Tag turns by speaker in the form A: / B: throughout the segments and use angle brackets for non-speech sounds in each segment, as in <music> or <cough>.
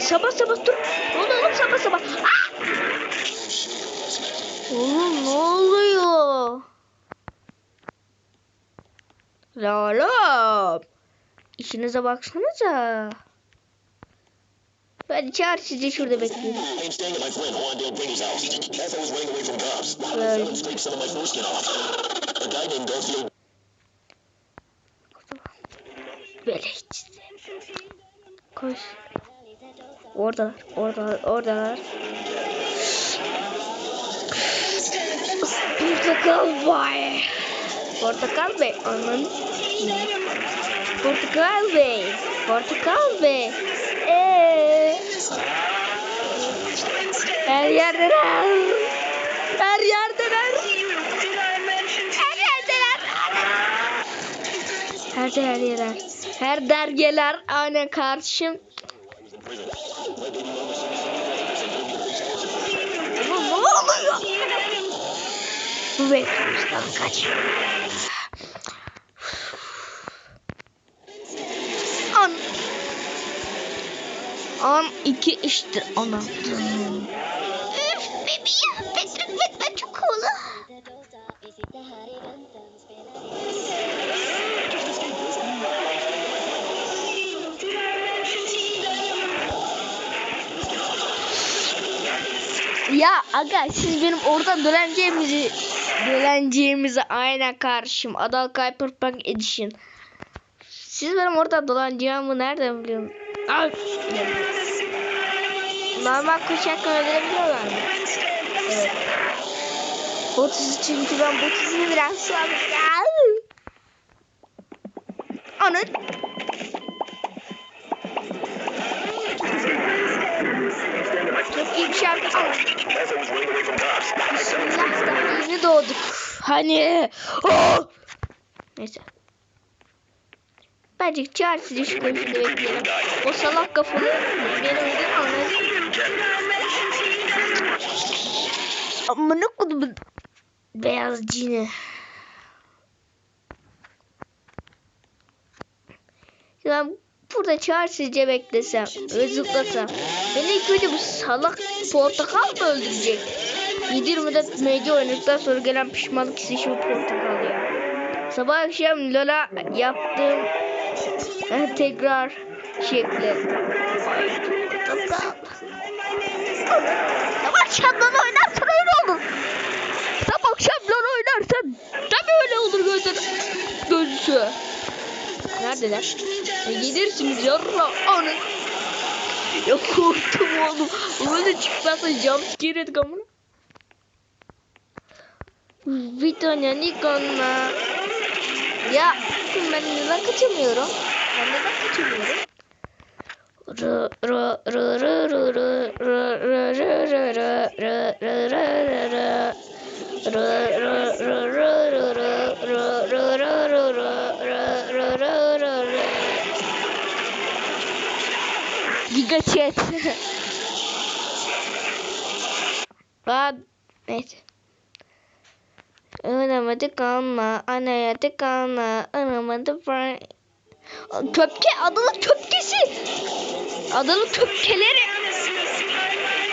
A: Sabah sabah dur. Ne oldu oğlum sabah sabah? Ah! Oğlum ne oluyor? La oğlum. İşinize baksanıza. Ben çağır sizi şurada bekliyorum. Böyle hiç. Koş. Oradalar, oradalar, oradalar. Portakal Bey. Portakal Bey. Aman. Portakal Bey. Portakal Bey. Eee. Her yerdeler. Her yerdeler. Her yerdeler. Her yerler. Her dergeler aynen karşım. Ama ne oluyor? Bu bekliyoruzdan kaçıyor. An. An iki iştir ana. Ya aga siz benim oradan döneceğimizi döneceğimizi aynen karşım. Adal Kuiper Punk Edition. Siz benim oradan dolanacağımı nereden biliyorsunuz? Ay. Normal kuşakla öldürebiliyorlar mı? Evet. Botusu çünkü ben botusunu biraz sonra... Anı. Çok iyi bir şarkı
B: çal.
A: Bismillah daha yeni doğduk. Hani. Oh! Neyse. Bence Charles düşmemişti bekleyelim. O salak kafalı benimden anlayacak. Amına kodumun beyaz cini. Şimdi burada çaresizce beklesem ve zıplasam beni ilk önce bu salak portakal mı öldürecek? 7-24 medya oynadıktan sonra gelen pişmanlık hissi şu portakal ya. Sabah akşam Lola yaptığım eh, tekrar şekli. Portakal. Sabah akşam Lola oynarsan öyle olur. Sabah akşam Lola oynarsan tabii öyle olur gözler gözüsü. Neredeler? E, gelirsiniz yarra anı. Ya korktum oğlum. Böyle çıkmasa jumpscare yedik amına. Bir tane Nikon'la. Ya ben neden kaçamıyorum? Ben neden kaçamıyorum? Giga chat. Lan neyse. Anamadı kalma, anayatı kalma, anamadı falan. Köpke, adalı köpkesi. Adalı köpkeleri.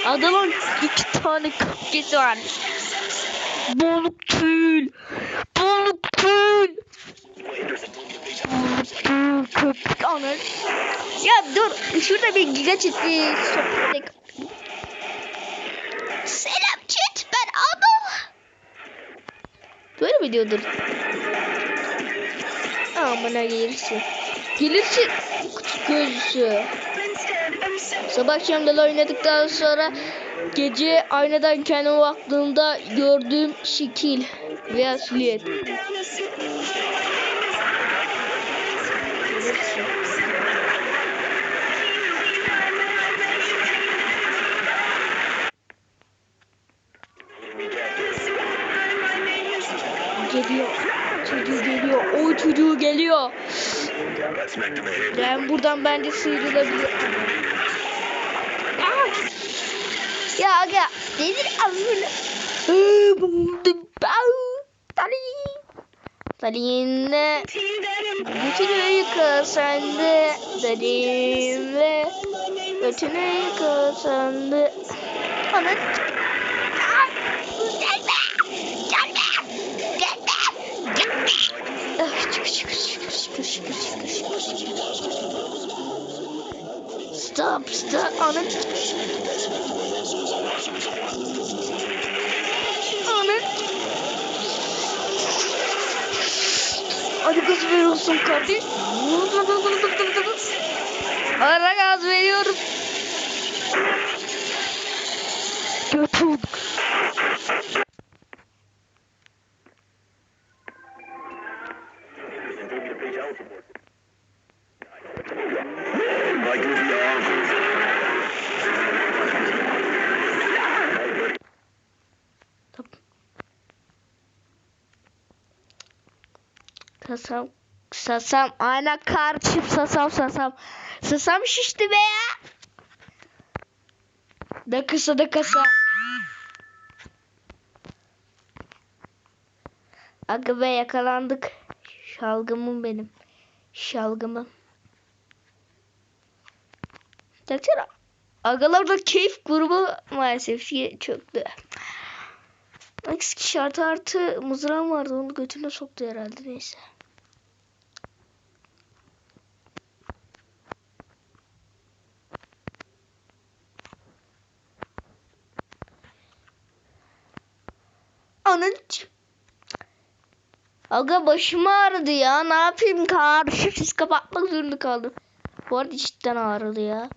A: Adamın iki tane köpkesi var. Balık tül. Anır. Ya dur şurada bir giga çiftliği sohbet Selam chat ben Anıl. Böyle mi diyordur? Amına gelirsin. Gelirsin. Gözlüsü. Sabah akşam oynadıktan sonra gece aynadan kendime baktığımda gördüğüm şekil veya silüet sıkış yok. Geliyor. Çocuğu geliyor. O çocuğu geliyor. Yani buradan bence sıyrılabilir. Ya ya. Nedir ağzını? Tali. Talihinde götünü yıka sende. Talihinde götünü yıka sende. Onun ah, Stop, stop, on it. Hadi gaz veriyorsun kardeş. Ara gaz veriyorum. Götürdük.
B: My
A: Sasam. Sasam. Aynen kardeşim sasam sasam. Sasam şişti be ya. Da kısa da kısa. Aga be yakalandık. Şalgımım benim. Şalgımım. Baksana. Agalarla keyif grubu maalesef ki çöktü. Eski şartı artı mızrağım vardı onu götüne soktu herhalde neyse. Anın Aga başım ağrıdı ya. Ne yapayım? Karşı <laughs> kapatmak zorunda kaldım. Bu arada cidden ağrıdı ya.